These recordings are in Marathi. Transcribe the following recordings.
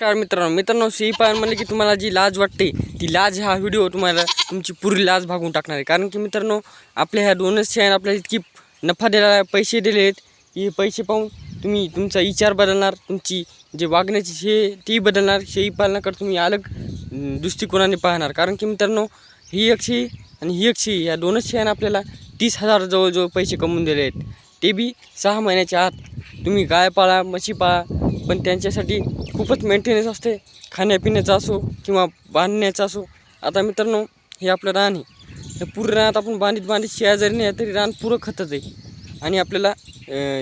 नमस्कार मित्रांनो मित्रांनो सी पालन म्हणले की तुम्हाला जी लाज वाटते ती लाज हा व्हिडिओ तुम्हाला तुमची पुरी लाज भागून टाकणार आहे. कारण की मित्रांनो आपल्या ह्या दोनच शेळ्या आपल्याला इतकी नफा दिला पैसे दिले आहेत की पैसे पाहून तुम्ही तुमचा विचार बदलणार तुमची जे वागण्याची हे ती बदलणार शेळी पालनाकडे तुम्ही अलग दृष्टिकोनाने पाहणार. कारण की मित्रांनो ही एक आणि ही एक शेळी या दोनच शेळ्यानं आपल्याला तीस हजार जवळजवळ पैसे कमवून दिले आहेत. ते बी सहा महिन्याच्या आत तुम्ही गाय पाळा म्हशी पाळा पण त्यांच्यासाठी खूपच मेंटेनन्स असते. खाण्यापिण्याचं असो किंवा बांधण्याचं असो. आता मित्रांनो हे आपलं रान आहे. हे पूर्ण रानात आपण बांधित बांधित शेळ्या जरी नाही तरी रान पुरं खतच आहे. आणि आपल्याला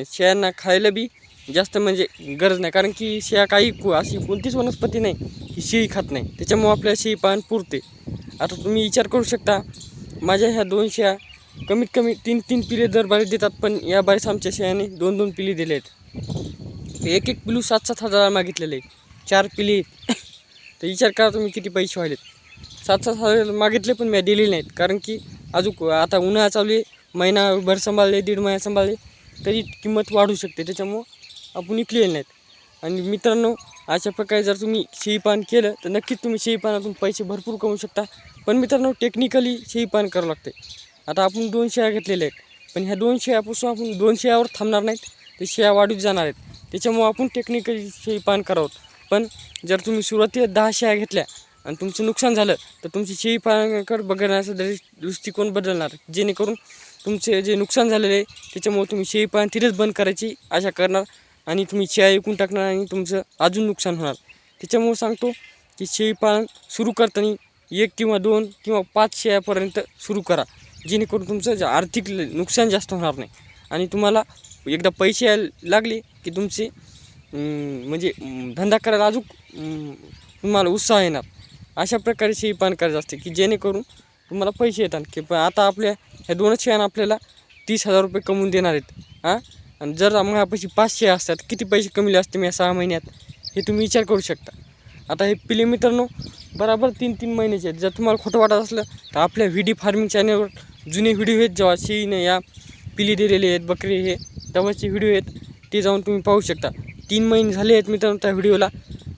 शेळ्यांना खायला बी जास्त म्हणजे गरज नाही. कारण की शेळ्या काही को अशी कोणतीच वनस्पती नाही ही शेळी खात नाही. त्याच्यामुळं आपल्याला शेळी पान पुरते. आता तुम्ही विचार करू शकता माझ्या ह्या दोन शेळ्या कमीत कमी तीन तीन पिले दर बारीत देतात. पण या बारीस आमच्या शेळ्याने दोन दोन पिली दिले आहेत एक एक पिलू सात सात हजार मागितलेले आहे. चार पिली तर विचार करा तुम्ही किती पैसे व्हायलेत. सात सात हजार मागितले पण मी दिलेले नाहीत. कारण की अजून आता उन्हाळा चालू आहे. महिनाभर सांभाळले दीड महिना सांभाळले. तरी किंमत वाढू शकते. त्याच्यामुळं आपण विकलेले नाहीत. आणि मित्रांनो अशा प्रकारे जर तुम्ही शेळीपान केलं तर नक्कीच तुम्ही शेळीपानातून पैसे भरपूर कमवू शकता. पण मित्रांनो टेक्निकली शेळीपान करावं लागते आता आपण दोन शेळ्या घेतलेल्या आहेत. पण ह्या दोन शेळ्यापासून आपण दोन शेळ्यावर थांबणार नाहीत. ते शेळ्या वाढूच जाणार आहेत. त्याच्यामुळं आपण टेक्निकली शेळीपान करावं. पण जर तुम्ही सुरुवातीला दहा शेळ्या घेतल्या आणि तुमचं नुकसान झालं तर तुमची शेळीपालनाकडे बघण्याचा दृ- दृष्टिकोन बदलणार. जेणेकरून तुमचे जे नुकसान झालेले आहे त्याच्यामुळे तुम्ही शेळीपालन तिथेच बंद करायची आशा करणार आणि तुम्ही शेळ्या विकून टाकणार आणि तुमचं अजून नुकसान होणार. त्याच्यामुळे सांगतो की शेळीपालन सुरू करताना एक किंवा दोन किंवा पाच शेळ्यापर्यंत सुरू करा. जेणेकरून तुमचं जे आर्थिक ल- नुकसान जास्त होणार नाही. आणि तुम्हाला एकदा पैसे यायला लागले की तुमचे म्हणजे धंदा करायला अजून तुम्हाला उत्साह येणार. अशा प्रकारे शेळीपालन करायचं असते की जेणेकरून तुम्हाला पैसे येतात. की पण आता आपल्या ह्या दोनच शेळ्यानं आपल्याला तीस हजार रुपये कमवून देणार आहेत. हां? आणि जर माझ्यापाशी पाच असतात किती पैसे कमीले असते मी या सहा महिन्यात? हे तुम्ही विचार करू शकता. आता हे पिले मित्रांनो बराबर तीन तीन महिन्याचे आहेत. जर तुम्हाला खोटं वाटत असलं तर आपल्या व्ही डी फार्मिंग चॅनलवर जुने व्हिडिओ आहेत जेव्हा शेळीने या पिली दिलेले आहेत बकरी हे. तेव्हाचे व्हिडिओ आहेत ते जाऊन तुम्ही पाहू शकता. तीन महिने झाले आहेत मित्रांनो त्या व्हिडिओला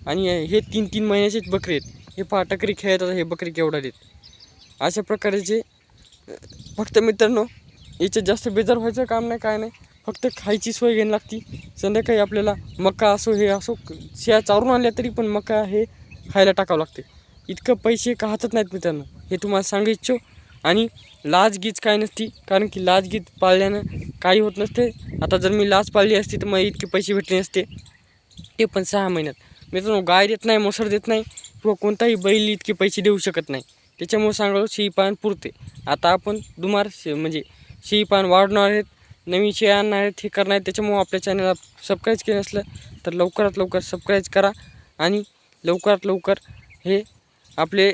आणि हे तीन तीन महिन्याचेच बकरी आहेत. हे पहा टकरी खेळतात हे बकरी केवढा देत अशा प्रकारचे फक्त मित्रांनो याच्यात जास्त बेजार व्हायचं काम नाही काय नाही. फक्त खायची सोय घ्यायला लागती. संध्याकाळी आपल्याला मका असो हे असो शेळ्या चारून आणल्या तरी पण मका हे खायला टाकावं लागते. इतकं पैसे का हातात नाहीत मित्रांनो? हे तुम्हाला सांगू इच्छो आणि लाजगीज काय नसती कारण की लाजगीत पाळल्यानं काही होत नसते. आता जर मी लाज पाळली असती तर मला इतके पैसे भेटले नसते. ते पण सहा महिन्यात. मित्रांनो गाय देत नाही मोसर देत नाही किंवा कोणताही बैल इतके पैसे देऊ शकत नाही. त्याच्यामुळे सांगालो शेळीपालन पुरते. आता आपण दुमार शे म्हणजे शेळीपालन वाढवणार आहेत नवीन शेळ्या आणणार आहेत हे करणार आहेत. त्याच्यामुळे आपल्या चॅनलला सबस्क्राईब केलं असलं तर लवकरात लवकर सबस्क्राईब करा. आणि लवकरात लवकर हे आपले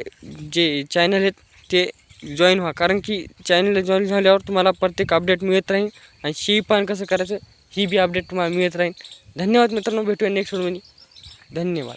जे चॅनल आहेत ते जॉईन व्हा. कारण की चॅनलला जॉईन झाल्यावर तुम्हाला प्रत्येक अपडेट मिळत राहील आणि शी पण कसं करायचं ही बी अपडेट तुम्हाला मिळत राहील. धन्यवाद मित्रांनो भेटूया नेक्स्ट व्हिडिओमध्ये धन्यवाद.